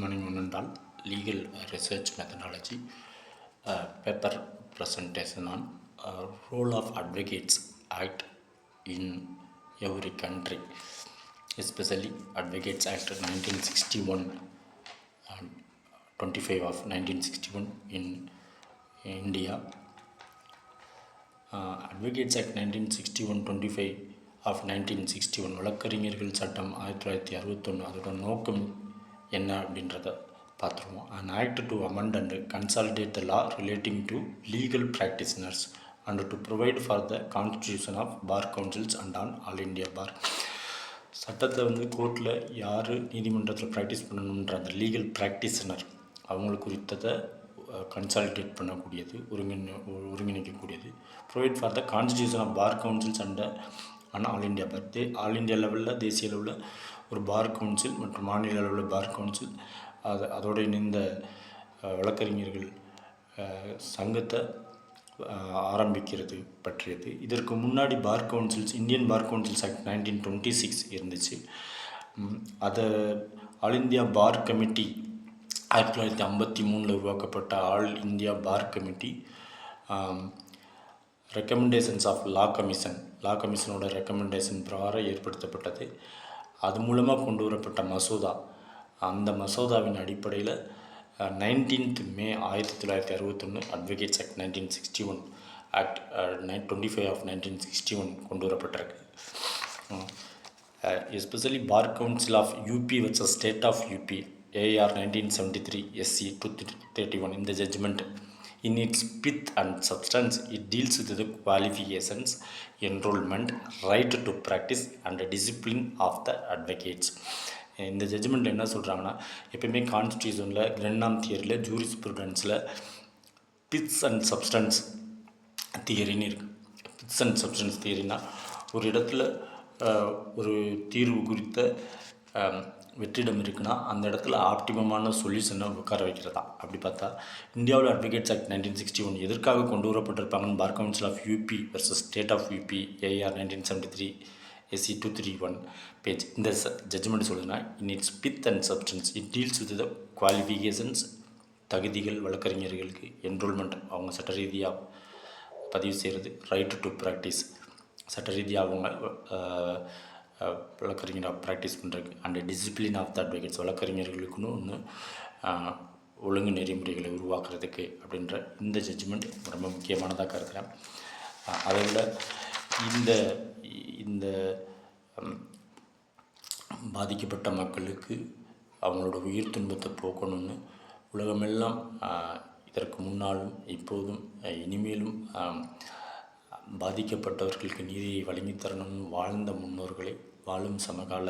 மணிம் முன்னண்டால் legal research methodology paper presentation on role of advocates act in every country especially advocates act nineteen sixty one twenty five of nineteen sixty one in India advocates act nineteen sixty one twenty five of nineteen sixty one வழக்கறிஞர்கள் சட்டம் ஆயிரத்தி தொள்ளாயிரத்தி அறுபத்தொன்று அதோட நோக்கம் என்ன அப்படின்றத பார்த்துருவோம். And act to amend and consolidate the law relating to legal practitioners and to provide for the constitution of bar councils and an all India bar சட்டத்தை வந்து கோர்ட்டில் யார் நீதிமன்றத்தில் ப்ராக்டிஸ் பண்ணணுன்ற அந்த லீகல் ப்ராக்டிஸ்னர் அவங்களுக்கு குறித்ததை கன்சால்டேட் பண்ணக்கூடியது ஒருங்கிணை ஒருங்கிணைக்கக்கூடியது. Provide for the constitution of bar councils and ஆனால் all India bar all India லெவலில் தேசிய அளவில் ஒரு பார் கவுன்சில் மற்றும் மாநில அளவில் பார் கவுன்சில். அது அதோடு இணைந்த வழக்கறிஞர்கள் சங்கத்தை ஆரம்பிக்கிறது பற்றியது. இதற்கு முன்னாடி bar councils Indian bar councils act nineteen twenty six இருந்துச்சு. அதை ஆல் இந்தியா பார் கமிட்டி ஆயிரத்தி தொள்ளாயிரத்தி ஐம்பத்தி மூணில் உருவாக்கப்பட்ட all India bar committee recommendations of law commission law கமிஷனோட recommendation பிரகாரம் ஏற்படுத்தப்பட்டது. அது மூலமாக கொண்டு வரப்பட்ட மசோதா. அந்த மசோதாவின் அடிப்படையில் நைன்டீன்த் மே ஆயிரத்தி தொள்ளாயிரத்தி அறுபத்தொன்று advocates act nineteen sixty one act nine twenty five of nineteen sixty one கொண்டு வரப்பட்டிருக்கு especially bar council of UP வச்ச state of UP AR nineteen seventy three SC two thirty one இந்த judgment in its pith and substance it deals with the qualifications enrolment right to practise and discipline of the advocates இந்த ஜட்ஜ்மெண்ட்டில் என்ன சொல்கிறாங்கன்னா எப்பயுமே கான்ஸ்டியூஷனில் கிரெண்டாம் தியரியில் ஜூரிஸ்ப்ரூடன்ஸில் பிட்ஸ் அண்ட் சப்ஸ்டன்ஸ் தியரின்னு இருக்குது பிட்ஸ் அண்ட் சப்ஸ்டன்ஸ் தியரினா ஒரு இடத்துல ஒரு தீர்வு குறித்த வெற்றிடம் இருக்குன்னா அந்த இடத்துல ஆப்டிமமான சொல்யூஷனை உட்கார வைக்கிறதா? அப்படி பார்த்தா இந்தியாவில் advocates act nineteen sixty one எதற்காக கொண்டு வரப்பட்டிருப்பாங்கன்னு bar council of UP versus state of UP AR nineteen seventy three SC two three one page இந்த ஜட்ஜ்மெண்ட் சொல்லுதுன்னா in its pith and substance it deals with the qualifications தகுதிகள் வழக்கறிஞர்களுக்கு enrolment அவங்க சட்ட ரீதியாக பதிவு செய்கிறது ரைட் டு ப்ராக்டிஸ் சட்ட ரீதியாக அவங்க வழக்கறிஞராக ப்ராக்டிஸ் பண்ணுறதுக்கு and discipline of the advocates வழக்கறிஞர்களுக்குன்னு ஒன்று ஒழுங்கு நெறிமுறைகளை உருவாக்குறதுக்கு அப்படின்ற இந்த ஜட்ஜ்மெண்ட் ரொம்ப முக்கியமானதாக கருதுகிறேன் அதை விட இந்த இந்த பாதிக்கப்பட்ட மக்களுக்கு அவங்களோட உயிர் துன்பத்தை போக்கணும்னு உலகமெல்லாம் இதற்கு முன்னாலும் இப்போதும் இனிமேலும் பாதிக்கப்பட்டவர்களுக்கு நீதியை வழங்கித் தரணும்னு வாழ்ந்த முன்னோர்களை வாழும் சமகால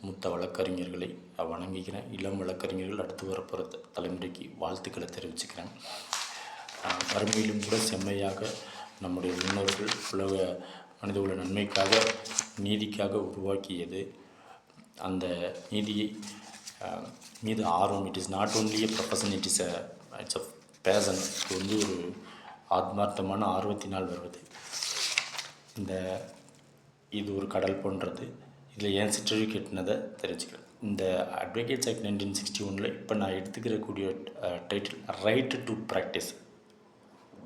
மூத்த வழக்கறிஞர்களை வணங்குகிறேன். இளம் வழக்கறிஞர்கள் அடுத்து வரப்போகிற தலைமுறைக்கு வாழ்த்துக்களை தெரிவிச்சுக்கிறேன். வறுமையிலும் கூட செம்மையாக நம்முடைய முன்னோர்கள் உலக மனித உள்ள நன்மைக்காக நீதிக்காக உருவாக்கியது. அந்த நீதியை மீது ஆர்வம் it is not only a profession it is a it's a passion இது வந்து ஒரு ஆத்மார்த்தமான ஆர்வத்தினால் வருவது. இந்த இது ஒரு கடல் போன்றது. இதில் ஏன் சர்டிஃபிகேட்னதை தெரிஞ்சுக்கலாம். தெரிஞ்சுக்கிறேன் இந்த அட்வொகேட்ஸ் ஆக்ட் நைன்டீன் சிக்ஸ்டி ஒனில் இப்போ நான் எடுத்துக்கிறக்கூடிய டைட்டில் ரைட் டு ப்ராக்டிஸ்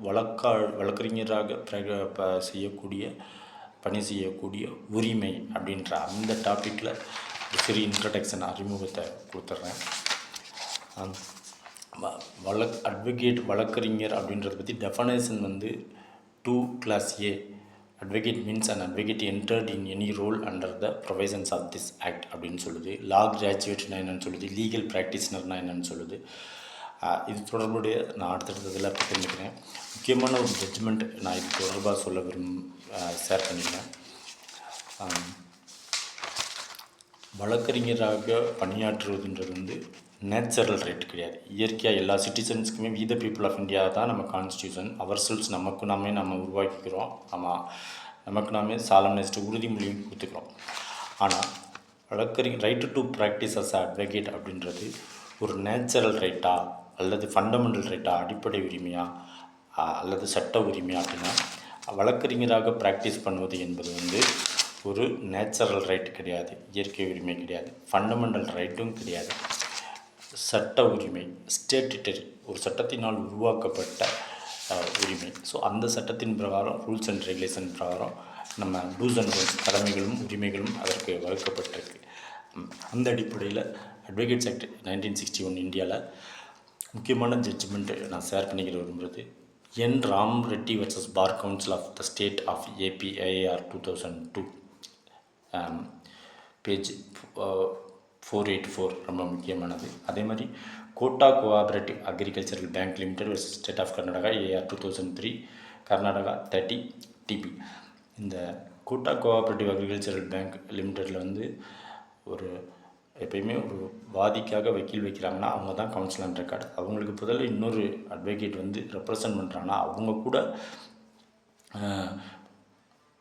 வழக்கா வழக்கறிஞராக செய்யக்கூடிய பணி செய்யக்கூடிய உரிமை அப்படின்ற அந்த டாப்பிக்கில் சிறு இன்ட்ரடக்ஷன் அறிமுகத்தை கொடுத்துட்றேன். ஆம். வழக் அட்வொகேட் வழக்கறிஞர் அப்படின்றத பற்றி டெஃபனேஷன் வந்து two clause A advocate means and advocate entered in any roll under the provisions of this act அப்படின்னு சொல்லுது. லா கிராஜுவேட்னா என்னென்னு சொல்லுது. லீகல் ப்ராக்டிஸ்னர்னா என்னென்னு சொல்லுது. இது தொடர்புடைய நான் அடுத்தடுத்ததில் தெரிஞ்சுக்கிறேன். முக்கியமான ஒரு ஜட்ஜ்மெண்ட் நான் இது தொடர்பாக சொல்ல விரும்ப ஷேர் பண்ணிக்கிறேன். வழக்கறிஞராக பணியாற்றுவதுன்றது வந்து நேச்சுரல் ரைட் கிடையாது. இயற்கையாக எல்லா சிட்டிசன்ஸ்க்குமே we the people of India தான் நம்ம கான்ஸ்டியூஷன் அவர் செல்ஸ் நமக்கு நாமே நம்ம உருவாக்கிக்கிறோம். நம்ம நமக்கு நாமே சாலனைஸ்டு உறுதிமொழியும் கொடுத்துக்கிறோம். ஆனால் வழக்கறிஞர் right to practise as advocate அப்படின்றது ஒரு நேச்சுரல் ரைட்டா அல்லது ஃபண்டமெண்டல் ரைட்டா அடிப்படை உரிமையா அல்லது சட்ட உரிமையா அப்படின்னா வழக்கறிஞராக ப்ராக்டிஸ் பண்ணுவது என்பது வந்து ஒரு நேச்சுரல் ரைட் கிடையாது இயற்கை உரிமை கிடையாது ஃபண்டமெண்டல் ரைட்டும் கிடையாது. சட்ட உரிமை ஸ்டேட்டிட்டரி ஒரு சட்டத்தினால் உருவாக்கப்பட்ட உரிமை. ஸோ அந்த சட்டத்தின் பிரகாரம் ரூல்ஸ் அண்ட் ரெகுலேஷன் பிரகாரம் நம்ம டூஸ் அண்ட் டோன்ஸ் கடமைகளும் உரிமைகளும் அதற்கு வகுக்கப்பட்டிருக்கு. அந்த அடிப்படையில் advocates act nineteen sixty one இந்தியாவில் முக்கியமான ஜட்ஜ்மெண்ட் நான் ஷேர் பண்ணிக்கிற விரும்புகிறது N Ram Reddy versus bar council of the state of AP AIR two thousand two page four eight four ரொம்ப முக்கியமானது. அதே மாதிரி Kota cooperative agricultural bank limited versus state of Karnataka AR two thousand three Karnataka thirty DB இந்த Kota cooperative agricultural bank லிமிடெட்டில் வந்து ஒரு எப்பயுமே ஒரு வாதிக்காக வக்கீல் வைக்கிறாங்கன்னா அவங்க தான் கவுன்சில் அண்ட் ரெக்கார்டு அவங்களுக்கு முதல்ல இன்னொரு அட்வொகேட் வந்து ரெப்ரசன்ட் பண்ணுறாங்கன்னா அவங்க கூட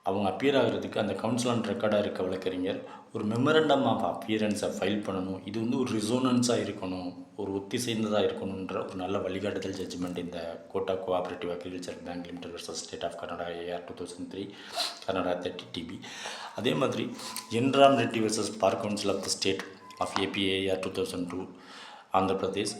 அவங்க அப்பியர் ஆகிறதுக்கு அந்த கவுன்சில் ஆன் ரெக்கார்டாக இருக்க வழக்கறிஞர் ஒரு மெமரண்டம் ஆஃப் அப்பியரன்ஸை ஃபைல் பண்ணணும். இது வந்து ஒரு ரிசோனன்ஸாக இருக்கணும். ஒரு ஒத்திசைந்ததாக இருக்கணுன்ற ஒரு நல்ல வழிகாட்டுதல் ஜட்ஜ்மெண்ட் இந்த Kota cooperative agriculture bank limited versus state of Karnataka AR two thousand three Karnataka thirty DB அதே மாதிரி N Ram Reddy versus bar council of the state of AP AR two thousand two Andhra Pradesh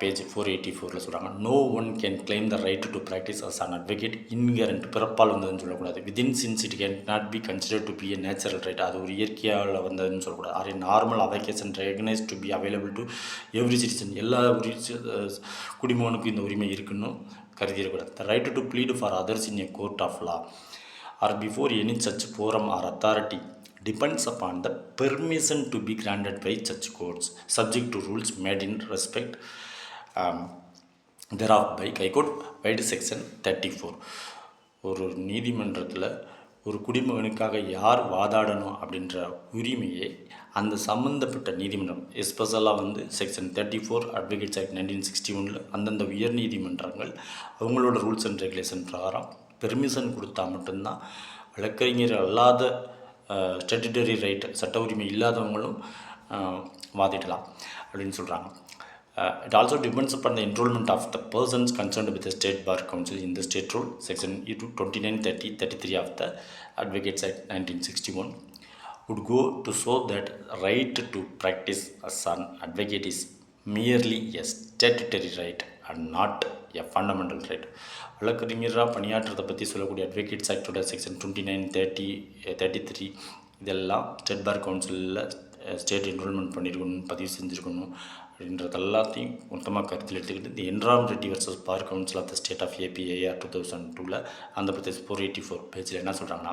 page four eighty ஃபோரில் சொல்கிறாங்க no one can claim the right to practise as an advocate inherent பிறப்பால் வந்ததுன்னு சொல்லக்கூடாது. Within since it can not be consider to be a natural right அது ஒரு இயற்கையால் வந்ததுன்னு சொல்லக்கூடாது. Or normal avocation recognise to be available to every citizen எல்லா குடிமகனுக்கும் இந்த உரிமை இருக்குன்னு கருதிடக்கூடாது. The right to plead for others in a court of law or before any such forum or authority depends upon the permission to be granted by such courts subject to rules made in respect um, thereof by High Court Wide Section 34 ஒரு நீதிமன்றத்தில் ஒரு குடிமகனுக்காக யார் வாதாடணும் அப்படின்ற உரிமையை அந்த சம்மந்தப்பட்ட நீதிமன்றம் எஸ்பெஷலாக வந்து section thirty four advocates act nineteen sixty ஒனில் அந்தந்த உயர் நீதிமன்றங்கள் அவங்களோட ரூல்ஸ் அண்ட் ரெகுலேஷன் பிரகாரம் பெர்மிஷன் கொடுத்தா மட்டும்தான் வழக்கறிஞர் அல்லாத ஸ்டேட்டுட்டரி ரைட் சட்ட உரிமை இல்லாதவங்களும் வாதிடலாம் அப்படின்னு சொல்கிறாங்க it also depends upon the enrollment of the persons concerned with the state bar council in the state rule section 29 30 33 of the advocates act 1961 would go to show that right to practice as an advocate is merely a statutory right and not a fundamental right வழக்கறிஞராக பணியாற்றுறதை பற்றி சொல்லக்கூடிய advocates ஆக்டோட section twenty nine thirty thirty three இதெல்லாம் state bar கவுன்சிலில் state enrolment பண்ணியிருக்கணும் பதிவு செஞ்சுருக்கணும் அப்படின்றது எல்லாத்தையும் மொத்தமாக கருத்தில் எடுத்துக்கிட்டு இந்த என்ராம் Reddy versus bar council of the state of AP IR two thousand டூவில் அந்த பிரதேஷ் ஃபோர் எயிட்டி ஃபோர் பேஜில் என்ன சொல்கிறாங்கன்னா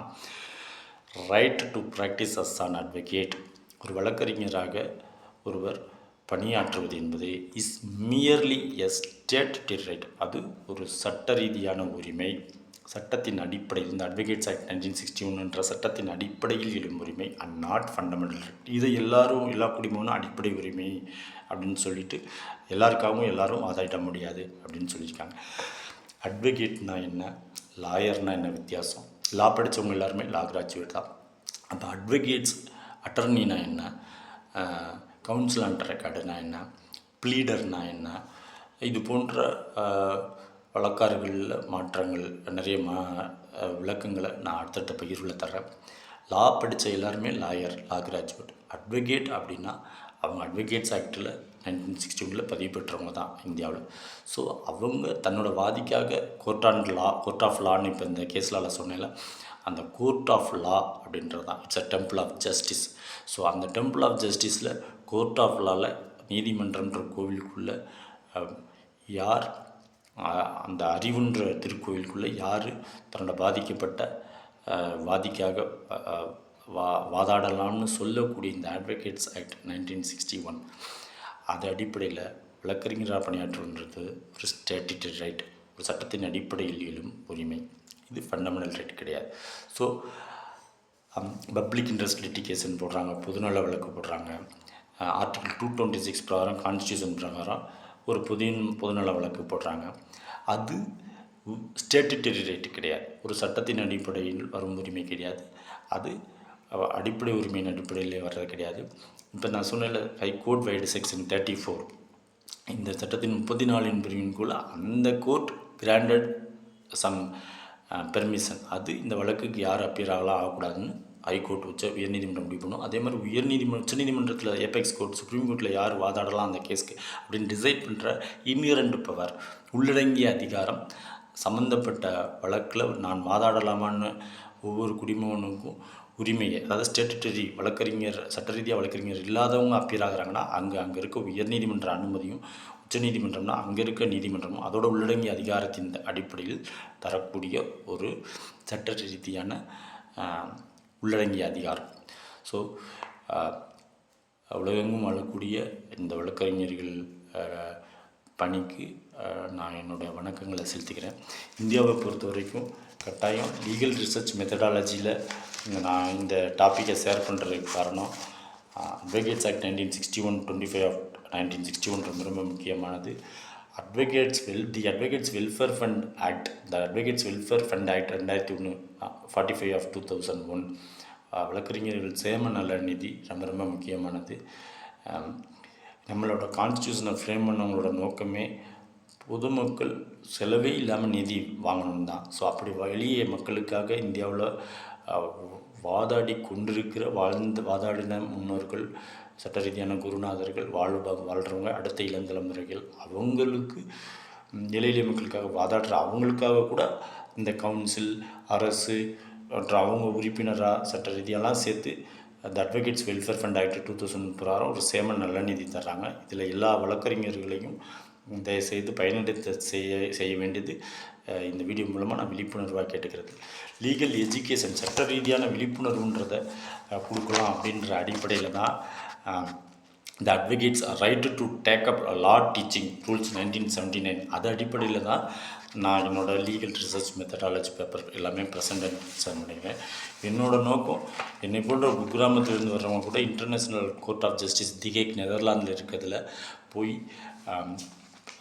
right to practise as an advocate ஒரு வழக்கறிஞராக ஒருவர் பணியாற்றுவது என்பது is merely a statutory right அது ஒரு சட்ட ரீதியான உரிமை. சட்டத்தின் அடிப்படையில் இந்த advocates act nineteen sixty one என்ற சட்டத்தின் அடிப்படையில் எழும் உரிமை அண்ட் நாட் ஃபண்டமெண்டல் ரைட் இதை எல்லாரும் எல்லா குடிமகனும் அடிப்படை உரிமை அப்படின்னு சொல்லிட்டு எல்லாருக்காகவும் எல்லாரும் வாதாடிட முடியாது அப்படின்னு சொல்லியிருக்காங்க. அட்வொகேட்னா என்ன? லாயர்னா என்ன வித்தியாசம்? லா படித்தவங்க எல்லாருமே லா கிராஜுவேட் தான். அப்போ அட்வொகேட்ஸ் அட்டர்னினா என்ன? கவுன்சில் அண்ட் ரெக்கார்டுனா என்ன? ப்ளீடர்னா என்ன? இது போன்ற வழக்காறுகளில் மாற்றங்கள் நிறைய மா விளக்கங்களை நான் அடுத்தடுத்த பகிர்வில் தர்றேன். லா படித்த எல்லாருமே லாயர் லா கிராஜுவேட். அட்வொகேட் அப்படின்னா அவங்க அட்வொகேட்ஸ் ஆக்டில் நைன்டீன் சிக்ஸ்டி ஒனில் பதிவு பெற்றவங்க தான் இந்தியாவில். ஸோ அவங்க தன்னோட வாதிக்காக court on law court of லான்னு இப்போ இந்த கேஸில் சொன்னேன்ல அந்த கோர்ட் ஆஃப் லா அப்படின்றது தான். It's a temple of justice so அந்த டெம்பிள் ஆஃப் ஜஸ்டிஸில் கோர்ட் ஆஃப் லாவில் நீதிமன்றம்ன்ற கோவிலுக்குள்ளே யார் அந்த அறிவுன்ற திருக்கோவிலுக்குள்ளே யார் தன்னோட பாதிக்கப்பட்ட வாதிக்காக வா வாதாடலாம்னு சொல்லக்கூடிய இந்த advocates act nineteen sixty one அது அடிப்படையில் வழக்கறிஞராக பணியாற்றுன்றது ஒரு ஸ்டேட்டிட்டரி ரைட் ஒரு சட்டத்தின் அடிப்படையில் எழும் உரிமை. இது ஃபண்டமெண்டல் ரைட் கிடையாது. ஸோ பப்ளிக் இன்ட்ரெஸ்ட் லிட்டிகேஷன் போடுறாங்க பொதுநல வழக்கு போடுறாங்க ஆர்டிகல் டூ டுவெண்ட்டி சிக்ஸ் பிரகாரம் கான்ஸ்டியூஷன் பிரகாரம் ஒரு புதிய பொதுநல வழக்கு போடுறாங்க. அது ஸ்டேட்டுட்டரி ரைட்டு கிடையாது. ஒரு சட்டத்தின் அடிப்படையில் வரும் உரிமை கிடையாது. அது அடிப்படை உரிமையின் அடிப்படையில் வர்றது கிடையாது. இப்போ நான் சொன்னேன்ல high court vide section thirty four இந்த சட்டத்தின் முப்பத்தி நாலின் பிரிவின்குள்ள அந்த கோர்ட் கிராண்டட் சம் பெர்மிஷன் அது இந்த வழக்குக்கு யார் அப்பியர் ஆகலாம் ஆகக்கூடாதுன்னு ஹைகோர்ட் உச்ச உயர்நீதிமன்றம் முடிவு பண்ணும். அதே மாதிரி உயர்நீதிமன்றம் உச்சநீதிமன்றத்தில் ஏபெக்ஸ் கோர்ட் சுப்ரீம் கோர்ட்டில் யார் வாதாடலாம் அந்த கேஸ்க்கு அப்படின்னு டிசைட் பண்ணுற இன்னிரண்டு பவர். உள்ளடங்கிய அதிகாரம் சம்மந்தப்பட்ட வழக்கில் நான் வாதாடலாமான்னு ஒவ்வொரு குடிமகனுக்கும் உரிமையை அதாவது ஸ்டேட்டுட்டரி வழக்கறிஞர் சட்ட ரீதியாக வழக்கறிஞர் இல்லாதவங்க அப்பீர் ஆகிறாங்கன்னா அங்கே அங்கே இருக்க உயர்நீதிமன்ற அனுமதியும் உச்சநீதிமன்றம்னா அங்கே இருக்க நீதிமன்றமும் அதோட உள்ளடங்கிய அதிகாரத்தின் அடிப்படையில் தரக்கூடிய ஒரு சட்ட ரீதியான உள்ளடங்கிய அதிகாரம். ஸோ உலகெங்கும் வாழக்கூடிய இந்த வழக்கறிஞர்கள் பணிக்கு நான் என்னுடைய வணக்கங்களை செலுத்துகிறேன். இந்தியாவை பொறுத்த வரைக்கும் கட்டாயம் லீகல் ரிசர்ச் மெத்தடாலஜியில் நான் இந்த டாப்பிக்கை ஷேர் பண்ணுறதுக்கு காரணம் advocates act nineteen sixty one twenty five of nineteen sixty one ரொம்ப ரொம்ப முக்கியமானது. Advocates well the advocates welfare fund act the advocates welfare fund act ரெண்டாயிரத்தி ஒன்று forty five of two thousand one வழக்கறிஞர்கள் சேம நல நிதி ரொம்ப ரொம்ப முக்கியமானது. நம்மளோட கான்ஸ்டியூஷனை ஃப்ரேம் பண்ணவங்களோட நோக்கமே பொதுமக்கள் செலவே இல்லாமல் நிதி வாங்கணும் தான். ஸோ அப்படி வெளியே மக்களுக்காக இந்தியாவில் வாதாடி கொண்டிருக்கிற வாழ்ந்து வாதாடின முன்னோர்கள் சட்ட ரீதியான குருநாதர்கள் வாழ்வாக வாழ்கிறவங்க அடுத்த இளந்தலைமுறைகள் அவங்களுக்கு ம், மக்களுக்காக வாதாடுற அவங்களுக்காக கூட இந்த கவுன்சில் அரசு மற்றும் அவங்க உறுப்பினராக சட்ட ரீதியெல்லாம் சேர்த்து அந்த advocates welfare fund act two thousand பிரகாரம் ஒரு சேம நல்ல நிதி தர்றாங்க. இதில் எல்லா வழக்கறிஞர்களையும் தயவுசெய்து பயனடைத்த செய்ய செய்ய வேண்டியது இந்த வீடியோ மூலமாக நான் விழிப்புணர்வாக கேட்டுக்கிறது. லீகல் எஜுகேஷன் சட்ட ரீதியான விழிப்புணர்வுன்றதை கொடுக்கலாம் அப்படின்ற அடிப்படையில் தான் the advocates advocates to take up law teaching rules nineteen seventy nine அது அடிப்படையில் தான் நான் என்னோடய லீகல் ரிசர்ச் மெத்தடாலஜி பேப்பர் எல்லாமே ப்ரெசென்ட் சென்ட் பண்ணிடுவேன் என்னோட நோக்கம் என்னை போன்ற குக்கிராமத்திலிருந்து வர்றவங்க கூட international court of justice the Hague நெதர்லாந்தில் இருக்கிறதுல போய் um,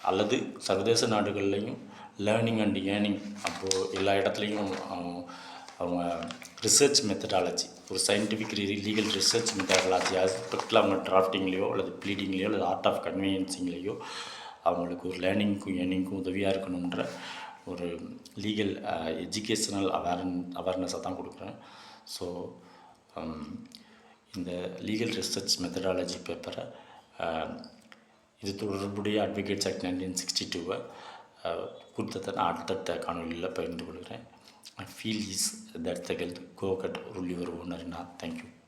அல்லது சர்வதேச நாடுகள்லையும் லேர்னிங் அண்ட் ஏர்னிங் அப்போது எல்லா இடத்துலையும் um, அவங்க ரிசர்ச் மெத்தடாலஜி ஒரு சயின்டிஃபிக் லீகல் ரிசர்ச் மெத்தடாலஜி ஆஸ்பெக்டில் அவங்க டிராஃப்டிங்லேயோ அல்லது ப்ளீடிங்லேயோ அல்லது ஆர்ட் ஆஃப் கன்வீனியன்சிங்லேயோ அவங்களுக்கு ஒரு லேர்னிங்க்கும் ஏர்னிங்க்கும் உதவியாக இருக்கணுன்ற ஒரு லீகல் எஜுகேஷனல் அவேர்ன் அவேர்னஸை தான் கொடுக்குறேன். ஸோ um, இந்த லீகல் ரிசர்ச் மெத்தடாலஜி பேப்பரை இது தொடர்புடைய அட்வொகேட்ஸ் ஆக்ட் நைன்டீன் சிக்ஸ்டி டூவை கொடுத்ததை நான் அடுத்தடுத்த காணொலியில் பகிர்ந்து கொள்கிறேன். I feel is that the go-kart rule your owner. Thank you.